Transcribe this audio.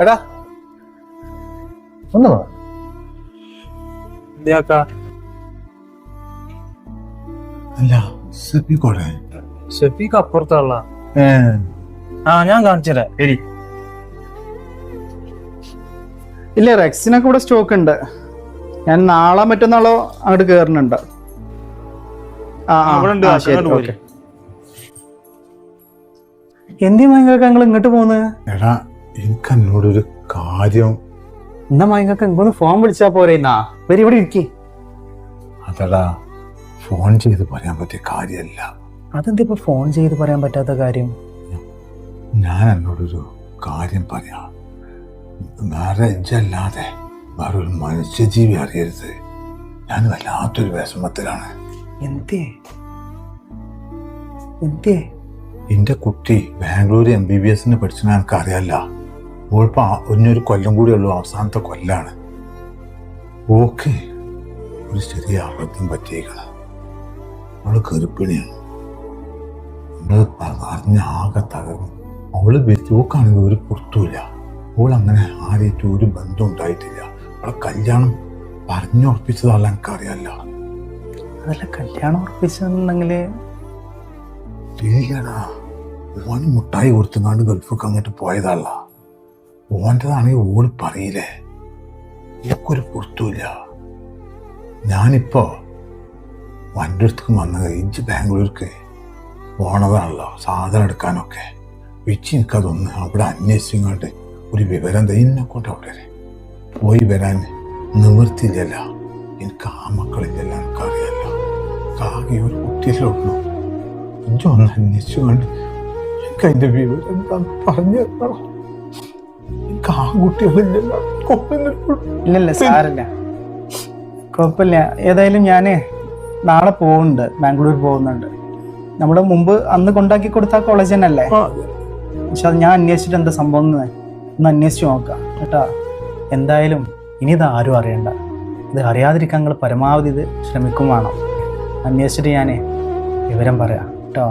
എടാ. ഒന്ന് അല്ല സെപ്പിക്കോടെ? ഷെഫീക്ക് അപ്പുറത്തുള്ള. ആ ഞാൻ കാണിച്ചുതരാം. ഇല്ല റെക്സിനൊക്കെ ഇവിടെ സ്റ്റോക്ക് ഉണ്ട് ഞാൻ നാളെ മറ്റന്നാളോ അങ്ങോട്ട് കേറുന്നുണ്ട്. ആ ആ, ഉണ്ട്. ശരി. ഓക്കെ. എന്തി നിങ്ങൾ ഇങ്ങോട്ട് പോകുന്നത് എടാ എനിക്ക് എന്നോടൊരു കാര്യം. എന്നാ മയങ്ങൊക്കെ ഇങ്ങോട്ട് ഫോൺ വിളിച്ചാ പോരെ എന്നാ വരി ഇവിടെ ഇരിക്കേ. അതടാ ഫോൺ ചെയ്ത് പറയാൻ പറ്റിയ കാര്യമല്ല അതെന്താ ഇപ്പൊ ഫോൺ ചെയ്ത് പറയാൻ പറ്റാത്ത കാര്യം? ഞാൻ എന്നോടൊരു കാര്യം പറയാം. വേറെ ഇജ്ജല്ലാതെ വേറെ ഒരു മനുഷ്യജീവി അറിയരുത്. ഞാൻ വല്ലാത്തൊരു വിഷമത്തിലാണ്. എന്തേ? എന്തേ? എന്റെ കുട്ടി ബാംഗ്ലൂർ എം ബി ബി എസിന് പഠിച്ചു എനിക്ക് അറിയാല്ല ഓളിപ്പോ ഒന്നൊരു കൊല്ലം കൂടി ഉള്ളൂ അവസാനത്തെ കൊല്ലാണ്. ഓക്കെ. ഒരു ചെറിയ അബദ്ധം പറ്റിയേക്കണം അവൾ കെറുപ്പിണിയാണ്. നമ്മൾ അറിഞ്ഞ ആകെ തകർന്നു. അവൾ വെച്ചോക്കാണെങ്കിൽ ഒരു പുറത്തുമില്ല. അവൾ അങ്ങനെ ആരെയും ഒരു ബന്ധം ഉണ്ടായിട്ടില്ല. അവളെ കല്യാണം പറഞ്ഞുറപ്പിച്ചതല്ല എനിക്കറിയാല്ല. അതല്ല കല്യാണം ഉറപ്പിച്ചെന്നുണ്ടെങ്കിൽ ഇല്ലടാ. ഓന് മുട്ടായി കൊടുത്തുങ്ങാണ്ട് ഗൾഫൊക്കെ അങ്ങോട്ട് പോയതല്ല. ഓന്റെതാണെങ്കിൽ ഓൾ പറയില്ലേ എനിക്കൊരു പുറത്തുമില്ല ഞാനിപ്പോ വണ്ടി അടുത്തേക്ക് വന്നത് ഇഞ്ച് ബാംഗ്ലൂർക്ക് പോണതാണല്ലോ സാധനം എടുക്കാനൊക്കെ. വെച്ച് എനിക്കതൊന്ന് അവിടെ അന്വേഷിച്ചുകൊണ്ട് ഒരു വിവരം തന്നെ കൊണ്ട് അവിടെ. പോയി വരാൻ നിവൃത്തിയില്ലല്ല. എനിക്ക് ആ മക്കളില്ലല്ല എനിക്കറിയില്ല. കാകെ ഒരു കുട്ടിയിലുള്ളൂ ഇഞ്ചൊന്ന് അന്വേഷിച്ചുകൊണ്ട് എനിക്കതിന്റെ വിവരം എന്താ പറഞ്ഞു തരണം. എനിക്ക് ഇല്ലല്ല സാറില്ല കുഴപ്പമില്ല. ഏതായാലും ഞാനേ നാളെ പോകുന്നുണ്ട് ബാംഗ്ലൂർ പോകുന്നുണ്ട്. നമ്മുടെ മുമ്പ് അന്ന് കൊണ്ടാക്കി കൊടുത്ത കോളേജ് തന്നെയല്ലേ? അല്ലേ പക്ഷെ അത് ഞാൻ അന്വേഷിച്ചിട്ട് എന്താ സംഭവം എന്ന് ഒന്ന് അന്വേഷിച്ച് നോക്കാം. കേട്ടാ എന്തായാലും ഇനി ഇത് ആരും അറിയണ്ട. ഇത് അറിയാതിരിക്കാൻ നിങ്ങൾ പരമാവധി ഇത് ശ്രമിക്കും വേണം. അന്വേഷിച്ചിട്ട് ഞാനേ വിവരം പറയാം.